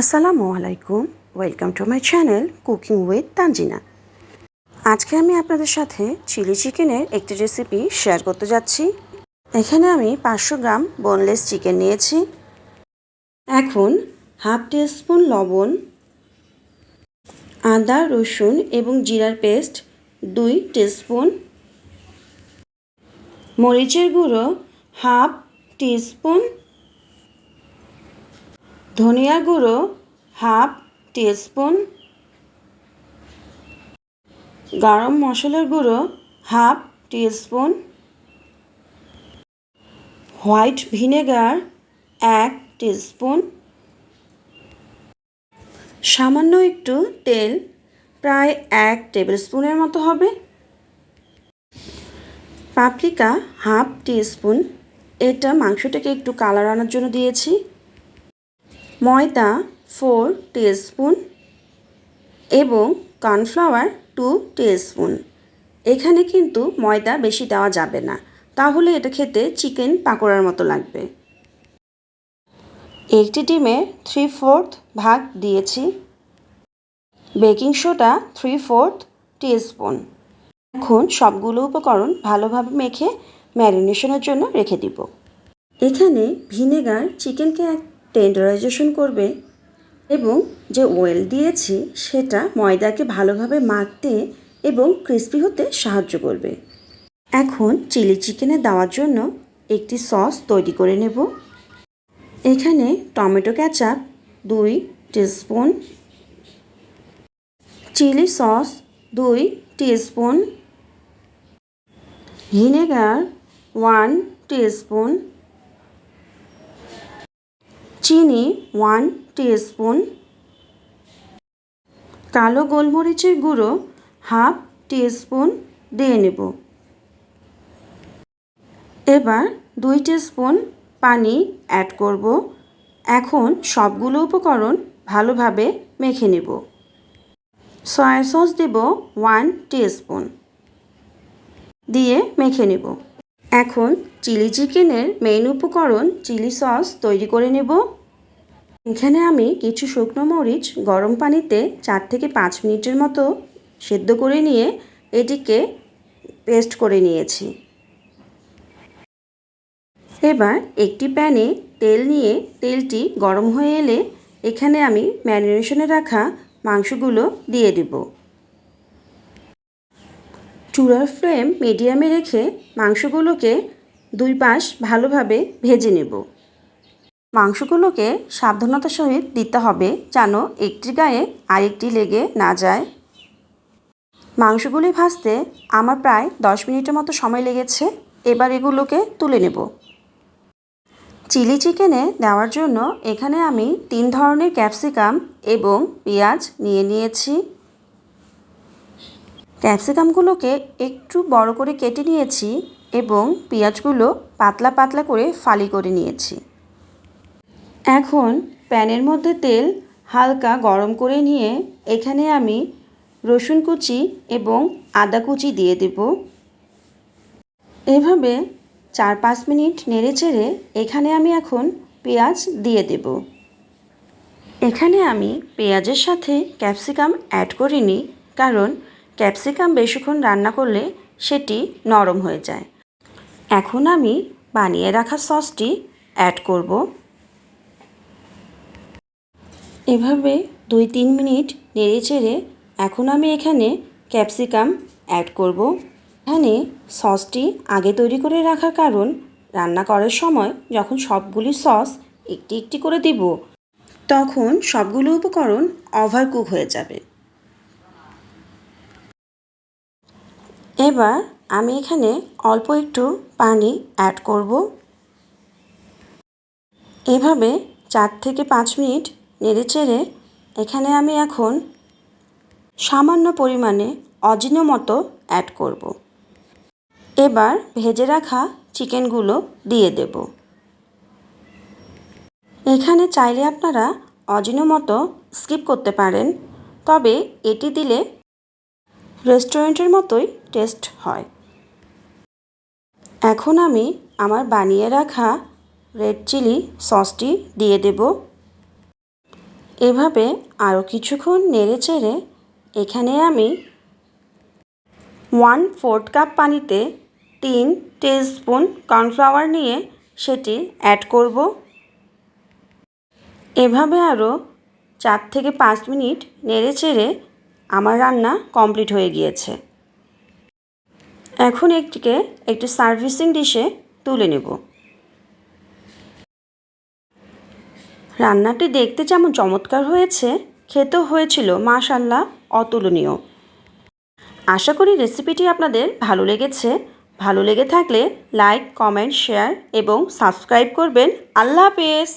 আসসালামু আলাইকুম। Welcome to my channel cooking with Tanzina আজকে আমি আপনাদের সাথে চিলি চিকেনের একটি রেসিপি শেয়ার করতে যাচ্ছি। এখানে আমি পাঁচশো গ্রাম বোনলেস চিকেন নিয়েছি। এখন হাফ স্পুন লবণ, আদা, রসুন এবং জিরার পেস্ট, দুই টিস্পুন মরিচের গুঁড়ো, হাফ টিস্পুন ধনিয়া গুঁড়ো, হাফ টিস্পুন, গরম মশলার গুঁড়ো, হাফ টিস্পুন, হোয়াইট ভিনেগার, এক টিস্পুন। সামান্য একটু তেল, প্রায় এক টেবিল স্পুনের মতো হবে। Paprika half teaspoon. এটা মাংসটাকে একটু কালার আনার জন্য দিয়েছি। ময়দা ফোর টিস্পুন এবং কর্নফ্লাওয়ার টু টিস্পুন এখানে কিন্তু ময়দা বেশি দেওয়া যাবে না। তাহলে এটা খেতে চিকেন পাকোড়ার মতো লাগবে। একটি ডিমে থ্রি ফোর্থ ভাগ দিয়েছি। Baking soda three fourth teaspoon এখন সবগুলো উপকরণ ভালোভাবে মেখে ম্যারিনেশনের জন্য রেখে দিব। এখানে ভিনেগার, চিকেনকে এক টেন্ডারাইজেশন করবে এবং যে ওয়েল দিয়েছি সেটা ময়দাকে ভালোভাবে মাখতে এবং ক্রিস্পি হতে সাহায্য করবে। এখন চিলি চিকেনে দেওয়ার জন্য একটি সস তৈরি করে নেব। এখানে টমেটো ক্যাচাপ দুই টিস্পুন চিলি সস দুই টিস্পুন ভিনেগার ওয়ান টিস্পুন চিনি ওয়ান টিস্পুন কালো গোলমরিচের গুঁড়ো হাফ টিস্পুন দিয়ে নেব। এবার দুই টিস্পুন পানি অ্যাড করব। এখন সবগুলো উপকরণ ভালোভাবে মেখে নেব। সয়া সস দেব ওয়ান টিস্পুন দিয়ে মেখে নেব। এখন চিলি চিকেনের মেইন উপকরণ চিলি সস তৈরি করে নেব। এখানে আমি কিছু শুকনো মরিচ গরম পানিতে চার থেকে পাঁচ মিনিটের মতো সেদ্ধ করে নিয়ে এটিকে পেস্ট করে নিয়েছি। এবার একটি প্যানে তেল নিয়ে তেলটি গরম হয়ে এলে এখানে আমি ম্যারিনেশনে রাখা মাংসগুলো দিয়ে দেব। চূড়ার ফ্লেম মিডিয়ামে রেখে মাংসগুলোকে দুই পাশ ভালোভাবে ভেজে নেব। মাংসগুলোকে সাবধানতার সহিত দিতে হবে যেন একটি গায়ে আরেকটি লেগে না যায়। মাংসগুলি ভাজতে আমার প্রায় দশ মিনিটের মতো সময় লেগেছে। এবার এগুলোকে তুলে নেব। চিলি চিকেনে দেওয়ার জন্য এখানে আমি তিন ধরনের ক্যাপসিকাম এবং পেঁয়াজ নিয়ে নিয়েছি। ক্যাপসিকামগুলোকে একটু বড় করে কেটে নিয়েছি এবং পেঁয়াজগুলো পাতলা পাতলা করে ফালি করে নিয়েছি। এখন প্যানের মধ্যে তেল হালকা গরম করে নিয়ে এখানে আমি রসুন কুচি এবং আদা কুচি দিয়ে দেব। এভাবে চার পাঁচ মিনিট নেড়ে চেড়ে এখানে আমি এখন পেঁয়াজ দিয়ে দেব। এখানে আমি পেঁয়াজের সাথে ক্যাপসিকাম অ্যাড করিনি কারণ ক্যাপসিকাম বেশিক্ষণ রান্না করলে সেটি নরম হয়ে যায়। এখন আমি বানিয়ে রাখা সসটি অ্যাড করব। এভাবে দুই তিন মিনিট নেড়ে চেড়ে এখন আমি এখানে ক্যাপসিকাম অ্যাড করব। এখানে সসটি আগে তৈরি করে রাখার কারণ রান্না করার সময় যখন সবগুলি সস একটি একটি করে দিব, তখন সবগুলো উপকরণ ওভার কুক হয়ে যাবে। এবার আমি এখানে অল্প একটু পানি অ্যাড করব। এভাবে চার থেকে পাঁচ মিনিট নেড়ে চেড়ে এখানে আমি এখন সামান্য পরিমাণে অজিনোমতো অ্যাড করব। এবার ভেজে রাখা চিকেনগুলো দিয়ে দেব। এখানে চাইলে আপনারা অজিনোমতো স্কিপ করতে পারেন, তবে এটি দিলে রেস্টুরেন্টের মতোই টেস্ট হয়। এখন আমি আমার বানিয়ে রাখা রেড চিলি সসটি দিয়ে দেব। এভাবে আরও কিছুক্ষণ নেড়ে চেড়ে এখানে আমি ওয়ান ফোর্থ কাপ পানিতে তিন স্পুন কর্নফ্লাওয়ার নিয়ে সেটি অ্যাড করব। এভাবে আরও চার থেকে পাঁচ মিনিট নেড়ে চেড়ে আমার রান্না কমপ্লিট হয়ে গিয়েছে। এখন একটিকে একটু সার্ভিসিং ডিশে তুলে নেব। রান্নাটি দেখতে যেমন চমৎকার হয়েছে, খেতেও হয়েছিল মাশাল্লাহ অতুলনীয়। আশা করি রেসিপিটি আপনাদের ভালো লেগেছে। ভালো লেগে থাকলে লাইক, কমেন্ট, শেয়ার এবং সাবস্ক্রাইব করবেন। আল্লাহ হাফেজ!